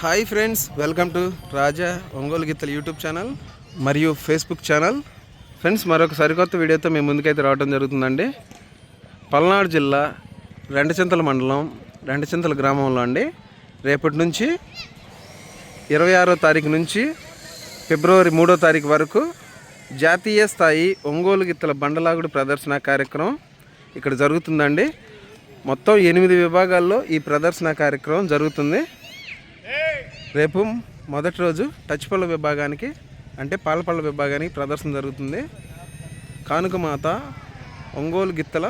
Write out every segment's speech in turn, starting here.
Hi friends welcome to Raja Ongole గీతల YouTube channel మరియు Facebook channel. Friends మరొక సరికొత్త వీడియోతో మేము ముందుకైతే రావడం జరుగుతుందండి. పల్నాడు జిల్లా రెండచింతల మండలం రెండచింతల గ్రామంలో అండి. రేపటి నుంచి ఇరవై ఆరో తారీఖు నుంచి ఫిబ్రవరి మూడో తారీఖు వరకు జాతీయ స్థాయి ఒంగోలు గిత్తల బండలాగుడు ప్రదర్శన కార్యక్రమం ఇక్కడ జరుగుతుందండి. మొత్తం ఎనిమిది విభాగాల్లో ఈ ప్రదర్శన కార్యక్రమం జరుగుతుంది. రేపు మొదటి రోజు టచ్ పళ్ళ విభాగానికి అంటే పాలపళ్ళ విభాగానికి ప్రదర్శన జరుగుతుంది. కానుకమాత ఒంగోలు గిత్తల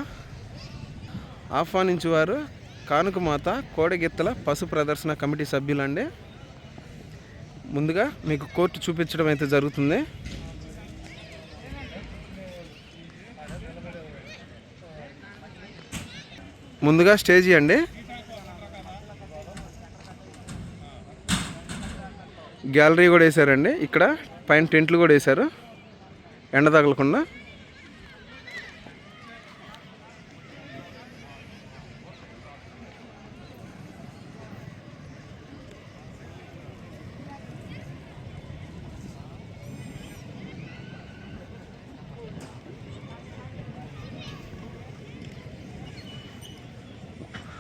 ఆహ్వానించేవారు. కానుకమాత కోడగిత్తల గిత్తల పశు ప్రదర్శన కమిటీ సభ్యులండి. ముందుగా మీకు కోర్టు చూపించడం అయితే జరుగుతుంది. ముందుగా స్టేజీ అండి. గ్యాలరీ కూడా వేశారండి. ఇక్కడ పైన టెంట్లు కూడా వేశారు. ఎండ తగలకుండా.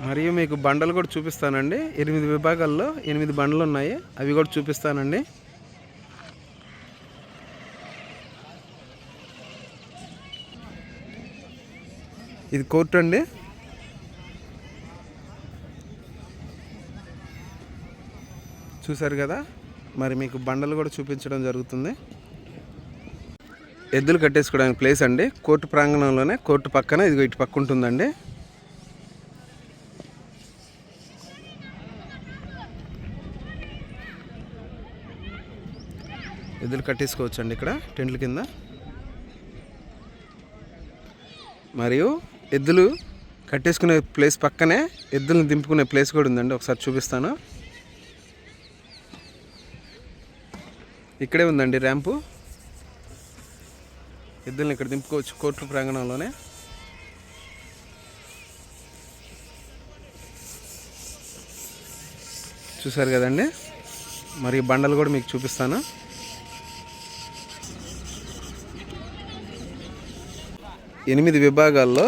మరియు మీకు బండలు కూడా చూపిస్తానండి. ఎనిమిది విభాగాల్లో ఎనిమిది బండలు ఉన్నాయి. అవి కూడా చూపిస్తానండి. ఇది కోర్టు అండి. చూశారు కదా? మరి మీకు బండలు కూడా చూపించడం జరుగుతుంది. ఎద్దులు కట్టేసుకోవడానికి ప్లేస్ అండి. కోర్టు ప్రాంగణంలోనే కోర్టు పక్కన ఇది ఇటు పక్క ఉంటుందండి. ఎద్దులు కట్టేసుకోవచ్చు అండి ఇక్కడ టెంట్ల కింద. మరియు ఎద్దులు కట్టేసుకునే ప్లేస్ పక్కనే ఎద్దులను దింపుకునే ప్లేస్ కూడా ఉందండి ఒకసారి చూపిస్తాను. ఇక్కడే ఉందండి ర్యాంపు. ఎద్దులను ఇక్కడ దింపుకోవచ్చు కోర్టు ప్రాంగణంలోనే. చూసారు కదండి? మరి బండలు కూడా మీకు చూపిస్తాను. ఎనిమిది విభాగాల్లో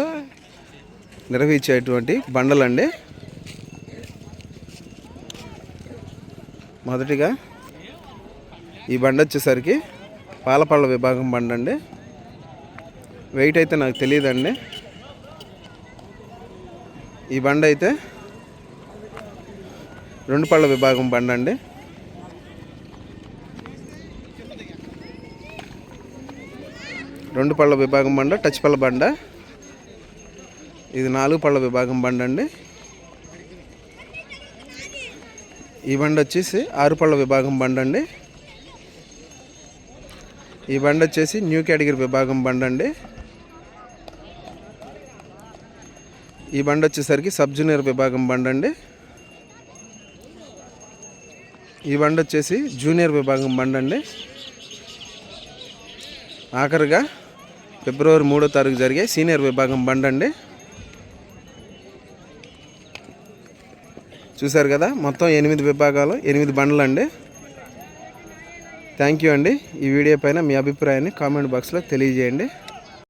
నిర్వహించేటువంటి బండలండి. మొదటిగా ఈ బండ వచ్చేసరికి పాలపళ్ళ విభాగం బండ అండి వెయిట్ అయితే నాకు తెలియదండి ఈ బండ అయితే రెండు పళ్ళ విభాగం బండ అండి రెండు పళ్ళ విభాగం బండ టచ్ పళ్ళ బండ. ఇది నాలుగు పళ్ళ విభాగం బండ అండి. ఈ బండ వచ్చేసి ఆరు పళ్ళ విభాగం బండ అండి. ఈ బండ వచ్చేసి న్యూ కేటగిరీ విభాగం బండ అండి. ఈ బండ వచ్చేసరికి సబ్ జూనియర్ విభాగం బండ అండి. ఈ బండ వచ్చేసి జూనియర్ విభాగం బండ అండి. ఆఖరిగా ఫిబ్రవరి మూడో తారీఖు జరిగే సీనియర్ విభాగం బండండి అండి. చూశారు కదా మొత్తం ఎనిమిది విభాగాలు ఎనిమిది బండ్లు అండి. థ్యాంక్ యూ అండి. ఈ వీడియో పైన మీ అభిప్రాయాన్ని కామెంట్ బాక్స్లో తెలియజేయండి.